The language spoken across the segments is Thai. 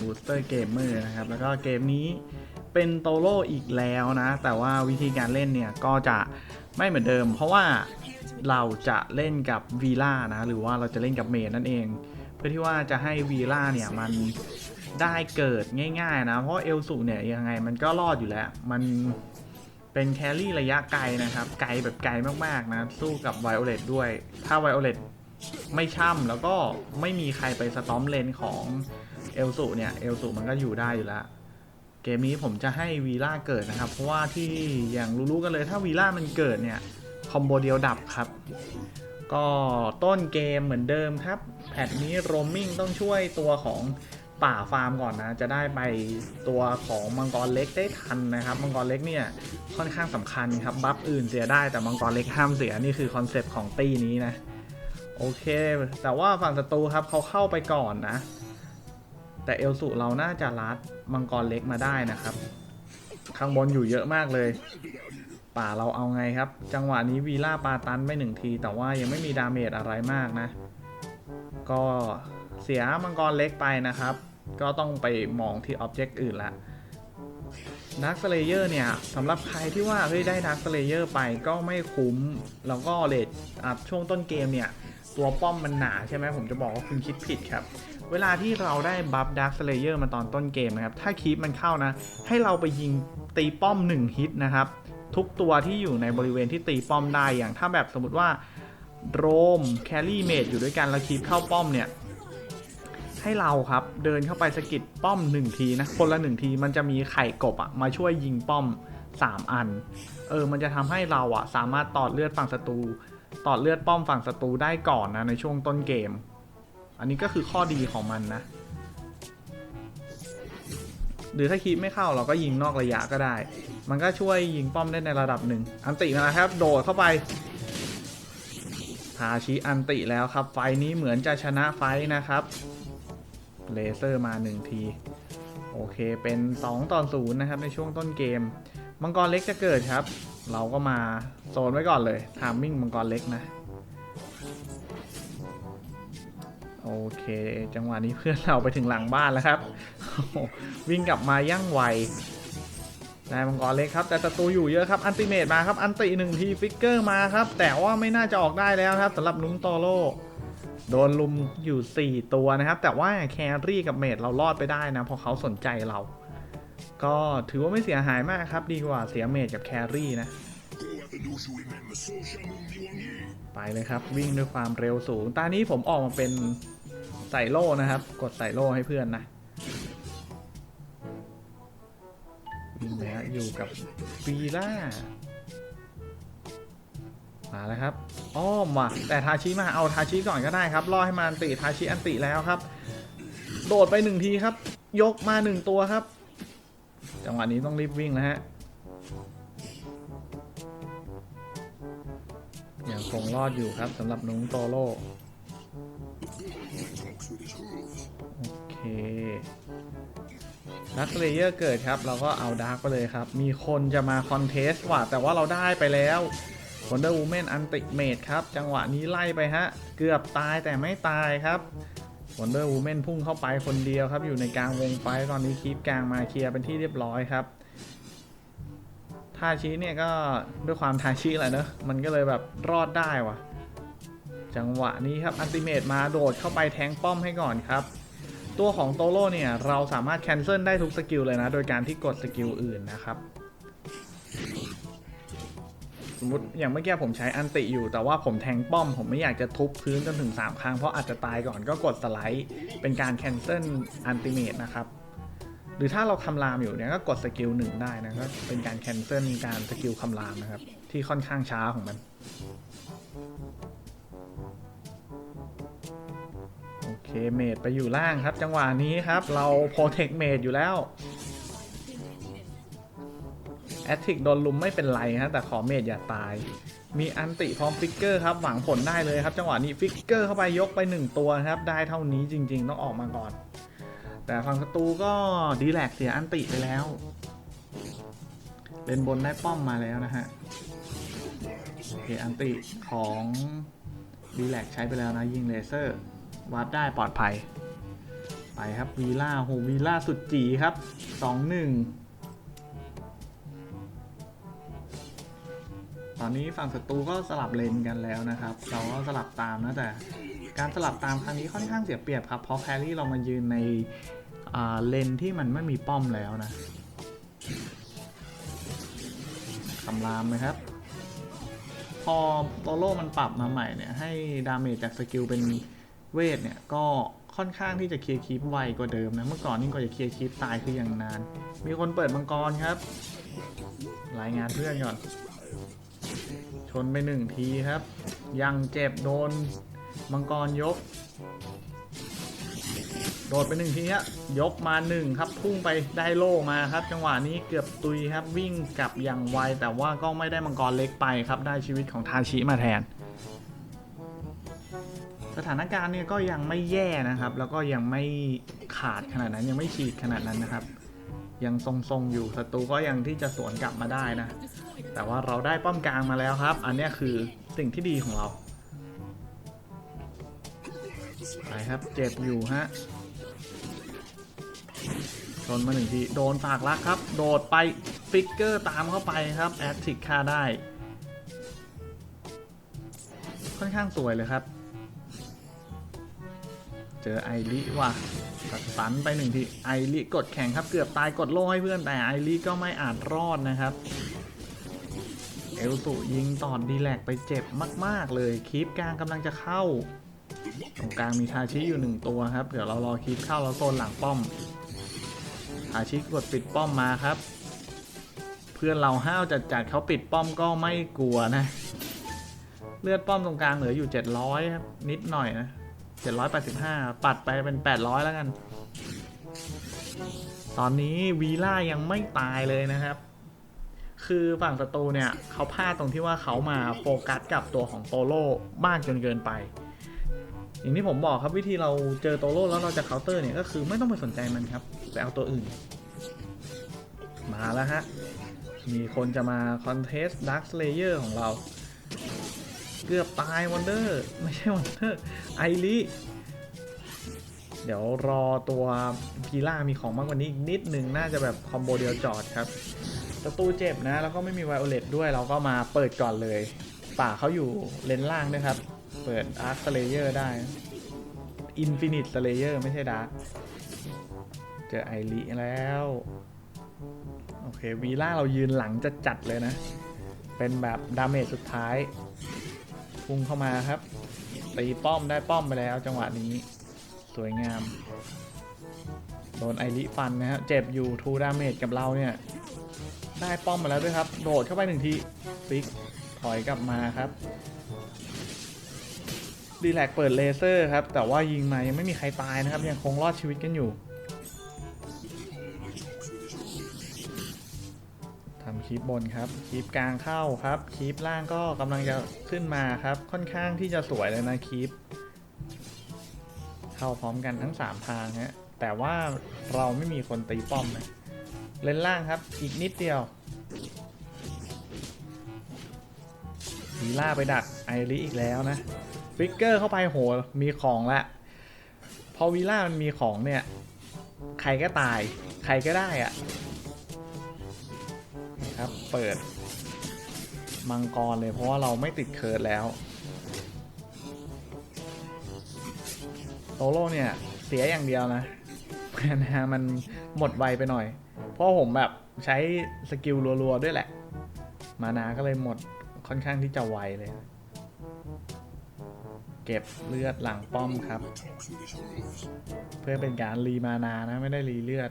Master Gamer นะครับ แล้วก็เกมนี้เป็นโตโร่อีกแล้วนะ แต่ว่าวิธีการเล่นเนี่ยก็จะไม่เหมือนเดิม เพราะว่าเราจะเล่นกับวีล่านะ หรือว่าเราจะเล่นกับเมดนั่นเอง เพื่อที่ว่าจะให้วีล่าเนี่ยมันได้เกิดง่ายๆนะ เพราะเอลสูเนี่ยยังไงมันก็รอดอยู่แล้ว มันเป็นแครี่ระยะไกลนะครับ ไกลแบบไกลมากๆนะ สู้กับไวโอเลตด้วย ถ้าไวโอเลตไม่ช่ำแล้วก็ไม่มีใครไปสตอมเลนของ เอลสูเนี่ยเอลสูมันก็อยู่ได้อยู่แล้วเกมนี้ผมจะให้วีล่าเกิดนะครับ เพราะว่าที่อย่างรู้ๆกันเลยถ้าวีล่ามันเกิดเนี่ยคอมโบเดียวดับครับ ก็ต้นเกมเหมือนเดิมครับ แพทนี้โรมมิ่งต้องช่วยตัวของป่าฟาร์มก่อนนะ จะได้ไปตัวของมังกรเล็กได้ทันนะครับ มังกรเล็กเนี่ยค่อนข้างสำคัญครับ บัฟอื่นเสียได้แต่มังกรเล็กห้ามเสียนี่คือคอนเซปต์ของตีนี้นะ โอเค แต่ว่าฝั่งศัตรูครับเขาเข้าไปก่อนนะ แต่เอลสุเราน่าจะลัดมังกรเล็กมาได้นะครับ ข้างบนอยู่เยอะมากเลย ป่าเราเอาไงครับ จังหวะนี้วีล่าปาตันไปหนึ่งที แต่ว่ายังไม่มีดาเมจอะไรมากนะ ก็เสียมังกรเล็กไปนะครับ ก็ต้องไปมองที่อ็อบเจกต์อื่นละดักสเลเยอร์เนี่ยสำหรับใครที่ว่าเฮ้ยได้ดักสเลเยอร์ไปก็ไม่คุ้ม แล้วก็เลทช่วงต้นเกมเนี่ย ตัวป้อมมันหนาใช่ไหมผมจะบอกว่าคุณคิดผิดครับ เวลาที่เราได้บัฟดักสเลเยอร์มาตอนต้นเกมนะครับ ถ้าคีปมันเข้านะ ให้เราไปยิงตีป้อม 1 ฮิตนะครับ ทุกตัวที่อยู่ในบริเวณที่ตีป้อมได้อย่างถ้าแบบสมมติว่าโรมแครี่เมดอยู่ด้วยกันแล้วคีปเข้าป้อมเนี่ยให้เราครับเดินเข้าไปสกิดป้อม 1 ทีนะคนละ 1 ทีมันจะมีไข่กบอะมาช่วยยิงป้อม 3 อัน เออมันจะทำให้เราอะสามารถตอดเลือดฝั่งศัตรู ตอดเลือดป้อมฝั่งศัตรูได้ก่อนนะในช่วงต้นเกม อันนี้ก็คือข้อดีของมันนะ หรือถ้าคีปไม่เข้าเราก็ยิงนอกระยะก็ได้ มันก็ช่วยยิงป้อมได้ในระดับหนึ่ง อันติมาครับ โดดเข้าไปทาชิอันติแล้วครับ ไฟนี้เหมือนจะชนะไฟนะครับ เลเซอร์มา1ที โอเคเป็น 2 ต่อ 0 นะครับ ในช่วงต้นเกม มังกรเล็กจะเกิดครับ เราก็มาโซนไว้ก่อนเลยทามมิ่งมังกรเล็กนะ โอเค จังหวะนี้เพื่อนเราไปถึงหลังบ้านแล้วครับ วิ่งกลับมายั่งไวนายมังกรเล็กครับ แต่ศัตรูอยู่เยอะครับอันติเมตมาครับ อันติหนึ่งทีฟิกเกอร์มาครับ แต่ว่าไม่น่าจะออกได้แล้วครับสำหรับนุ้งโตโร่โดนลุมอยู่ 4 ตัวนะครับ แต่ว่าแครี่กับเมดเรารอดไปได้นะเพราะเขาสนใจเรา ก็ถือว่าไม่เสียหายมากครับ ดีกว่าเสียเมดกับแครี่นะ ไปเลยครับวิ่งด้วยความเร็วสูงตอนนี้ผมออกมาเป็นใส่โล่นะครับ กดใส่โล่ให้เพื่อนนะวิ่งแล้วอยู่กับฟีล่ามาแล้วครับ อ้อมว่ะแต่ทาชิมาเอาทาชิก่อนก็ได้ครับรอให้มันติทาชิอันติแล้วครับ โดดไปหนึ่งทีครับ ยกมาหนึ่งตัวครับ จังหวะนี้ต้องรีบวิ่งแล้วฮะยังคงรอดอยู่ครับสำหรับนุ้งโตโร่โอเคดักเลเยอร์เกิดครับ เราก็เอาดาร์กไปเลยครับ มีคนจะมาคอนเทสต์ว่ะแต่ว่าเราได้ไปแล้วว o นเดอร์ o ู m มนอันติเมดครับ จังหวะนี้ไล่ไปฮะ เกือบตายแต่ไม่ตายครับ ว o นเดอร์ o ู m มนพุ่งเข้าไปคนเดียวครับ อยู่ในกลางวงไฟตอนนี้คีปกลางมาเคลียร์เป็นที่เรียบร้อยครับทาชิเนี่ยก็ด้วยความทาชิแหละเนอะมันก็เลยแบบรอดได้วะจังหวะนี้ครับอันติเมตมาโดดเข้าไปแทงป้อมให้ก่อนครับ ตัวของโตโร่เนี่ยเราสามารถแคนเซิลได้ทุกสกิลเลยนะ โดยการที่กดสกิลอื่นนะครับ สมมติอย่างเมื่อกี้ผมใช้อันติอยู่ แต่ว่าผมแทงป้อม ผมไม่อยากจะทุบพื้นจนถึง 3 ครั้ง เพราะอาจจะตายก่อนก็กดสไลด์ เป็นการแคนเซิลอันติเมตนะครับ หรือถ้าเราคำรามอยู่เนี่ยก็กดสกิลหนึ่งได้นะก็เป็นการแคนเซิลการสกิลคำรามนะครับ ที่ค่อนข้างช้าของมันโอเคเมดไปอยู่ล่างครับ จังหวะนี้ครับ เราโปรเทคเมดอยู่แล้ว แอตติกโดนลุมไม่เป็นไรฮะแต่ขอเมดอย่าตาย มีอันติพร้อมฟิกเกอร์ครับหวังผลได้เลยครับ จังหวะนี้ฟิกเกอร์เข้าไปยกไป 1 ตัวครับ ได้เท่านี้จริง ๆ ต้องออกมาก่อน แต่ฝั่งศัตรูก็ดีแลกเสียอันติไปแล้วเลนบนได้ป้อมมาแล้วนะฮะโอเคอันติของดีแลกใช้ไปแล้วนะยิงเลเซอร์วัดได้ปลอดภัย ไปครับวีล่าโหวีล่าสุดจีครับ 2-1 ตอนนี้ฝั่งศัตรูก็สลับเลนกันแล้วนะครับ เราก็สลับตามนะแต่การสลับตามครั้งนี้ค่อนข้างเสียเปรียบครับ เพราะแครี่เรามายืนในเลนที่มันไม่มีป้อมแล้วนะคำรามไหมครับ พอโตโร่มันปรับมาใหม่เนี่ยให้ดาเมจจากสกิลเป็นเวทเนี่ยก็ค่อนข้างที่จะเคลียร์คีปไวกว่าเดิมนะ เมื่อก่อนนี่ก็จะเคลียร์คีปตายคืออย่างนาน มีคนเปิดมังกรครับ รายงานเพื่อนก่อน ชนไปหนึ่งทีครับ ยังเจ็บโดนมังกรยก โดดไปหนึ่งทีฮะยกมาหนึ่งครับ พุ่งไปได้โล่มาครับ จังหวะนี้เกือบตุยครับ วิ่งกลับอย่างไว แต่ว่าก็ไม่ได้มังกรเล็กไปครับ ได้ชีวิตของทาชิมาแทน สถานการณ์เนี่ยก็ยังไม่แย่นะครับ แล้วก็ยังไม่ขาดขนาดนั้นยังไม่ฉีกขนาดนั้นนะครับ ยังทรงๆอยู่ศัตรูก็ยังที่จะสวนกลับมาได้นะ แต่ว่าเราได้ป้อมกลางมาแล้วครับ อันนี้คือสิ่งที่ดีของเรา ไปครับเจ็บอยู่ฮะชนมาหนึ่งที โดนฝากลักครับ โดดไปฟิกเกอร์ตามเข้าไปครับ แอดทิกค่าได้ ค่อนข้างสวยเลยครับ เจอไอริว่ะตัดสันไปหนึ่งทีไอริกดแข่งครับ เกือบตายกดโล่ให้เพื่อนแต่ไอริก็ไม่อาจรอดนะครับ เอลสุยิงตอดดีแลกไปเจ็บมาก ๆ เลยคีปกลางกำลังจะเข้า ตรงกลางมีทาชิอยู่หนึ่งตัวครับ เดี๋ยวเรารอคีปเข้าแล้วโซนหลังป้อมอาชิกดปิดป้อมมาครับ เพื่อนเราห้าวจัดจัดๆเขาปิดป้อมก็ไม่กลัวนะ เลือดป้อมตรงกลางเหลืออยู่ 700ครับนิดหน่อยนะ 785 ปัดไปเป็น 800 แล้วกัน ตอนนี้วีล่ายังไม่ตายเลยนะครับ คือฝั่งศัตรูเนี่ยเขาพลาดตรงที่ว่าเขามาโฟกัสกับตัวของโตโร่มากจนเกินไป อย่างที่ผมบอกครับวิธีเราเจอโตโร่แล้วเราจะเคาน์เตอร์เนี่ยก็คือไม่ต้องไปสนใจมันครับไปเอาตัวอื่น มาแล้วฮะ มีคนจะมาคอนเทสต์ดักสเลเยอร์ของเรา เกือบตายวันเดอร์ไม่ใช่วันเดอร์ไอริเดี๋ยวรอตัวพีล่ามีของมากกว่านี้อีกนิดหนึ่งน่าจะแบบคอมโบเดียวจอดครับ ศัตรูเจ็บนะ แล้วก็ไม่มีไวโอเลตด้วยเราก็มาเปิดก่อนเลย ป่าเขาอยู่เลนล่างด้วยครับ เปิดอาร์คสเลเยอร์ได้อินฟินิตสเลเยอร์ไม่ใช่ดาร์คเจอไอริแล้ว โอเควีล่าเรายืนหลังจะจัดเลยนะ เป็นแบบดาเมจสุดท้ายพุ่งเข้ามาครับตีป้อมได้ป้อมไปแล้วจังหวะนี้ สวยงาม โดนไอริฟันนะฮะเจ็บอยู่ทูดาเมจกับเราเนี่ย ได้ป้อมมาแล้วด้วยครับ โดดเข้าไปหนึ่งทีฟิกถอยกลับมาครับ ดีแลกเปิดเลเซอร์ครับ แต่ว่ายิงมายังไม่มีใครตายนะครับ ยังคงรอดชีวิตกันอยู่ทำคลิปบนครับคลิปกลางเข้าครับคลิปล่างก็กำลังจะขึ้นมาครับ ค่อนข้างที่จะสวยเลยนะคลิป เข้าพร้อมกันทั้ง 3 ทางฮะแต่ว่าเราไม่มีคนตีป้อมนะ เลนล่างครับ อีกนิดเดียววีล่าไปดักไอริอีกแล้วนะฟิกเกอร์เข้าไปโหมีของละ พอวีล่ามันมีของเนี่ย ใครก็ตาย ใครก็ได้อะครับเปิด มังกรเลยเพราะว่าเราไม่ติดเคิร์ดแล้ว โตโร่เนี่ย เสียอย่างเดียวนะนฮะมันหมดไวไปหน่อย ราะผมแบบใช้สกิลรัวๆด้วยแหละ มานาก็เลยหมดค่อนข้างที่จะไวเลย เก็บเลือดหลังป้อมครับ เพื่อเป็นการรีมานานะไม่ได้รีเลือด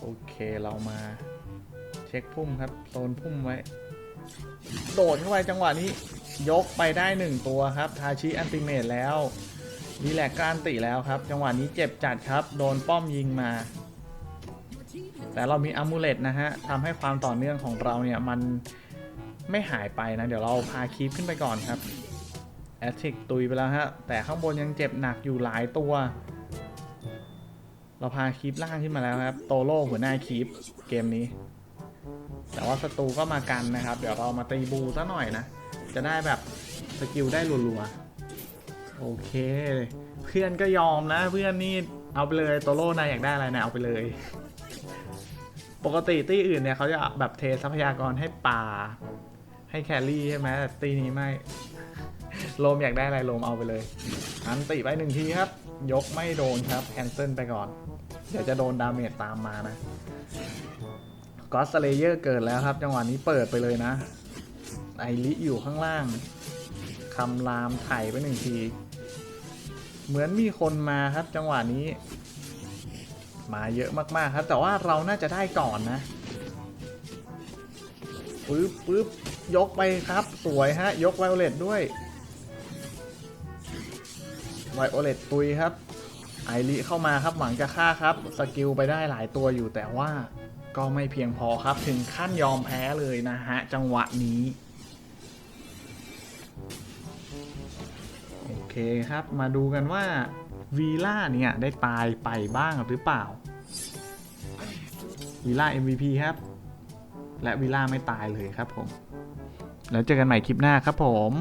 โอเคเรามาเช็คพุ่มครับโซนพุ่มไว้ โดดเข้าไปจังหวะนี้ ยกไปได้หนึ่งตัวครับทาชิอันติเมตแล้วดีแลกการติแล้วครับ จังหวะนี้เจ็บจัดครับ โดนป้อมยิงมา แต่เรามีอามูเลตนะฮะทำให้ความต่อเนื่องของเราเนี่ยมันไม่หายไปนะ เดี๋ยวเราพาคีปขึ้นไปก่อนครับแอตติกตุยไปแล้วฮะ แต่ข้างบนยังเจ็บหนักอยู่หลายตัว เราพาคีปล่างขึ้นมาแล้วครับ โตโร่หัวหน้าคีปเกมนี้ แต่ว่าศัตรูก็มากันนะครับ เดี๋ยวเรามาตีบูซะหน่อยนะ จะได้แบบสกิลได้รัวๆ โอเค เพื่อนก็ยอมนะ เพื่อนนี่เอาไปเลย โตโร่นายอยากได้อะไรนะเอาไปเลย ปกติตี้อื่นเนี่ยเขาจะแบบเททรัพยากรให้ป่า ให้แครี่ใช่ไหมแต่ตีนี้ไม่โลมอยากได้อะไรโลมเอาไปเลย อันติไปหนึ่งทีครับ ยกไม่โดนครับแคนเซิลไปก่อน เดี๋ยวจะโดนดาเมจตามมานะกอสเลเยอร์เกิดแล้วครับ จังหวะนี้เปิดไปเลยนะ ไอริอยู่ข้างล่างคำรามไถ่ไปหนึ่งที เหมือนมีคนมาครับ จังหวะนี้ มาเยอะมากๆครับ แต่ว่าเราน่าจะได้ก่อนนะปึ๊บปึ๊บยกไปครับ สวยฮะ ยกไวโอเลตด้วยไวโอเลตตุยครับ ไอริเข้ามาครับหวังจะฆ่าครับ สกิลไปได้หลายตัวอยู่แต่ว่าก็ไม่เพียงพอครับถึงขั้นยอมแพ้เลยนะฮะ จังหวะนี้ โอเคครับมาดูกันว่า วีล่าเนี่ยได้ตายไปบ้างหรือเปล่าวีล่า MVP ครับ และวีล่าไม่ตายเลยครับผม แล้วเจอกันใหม่คลิปหน้าครับผม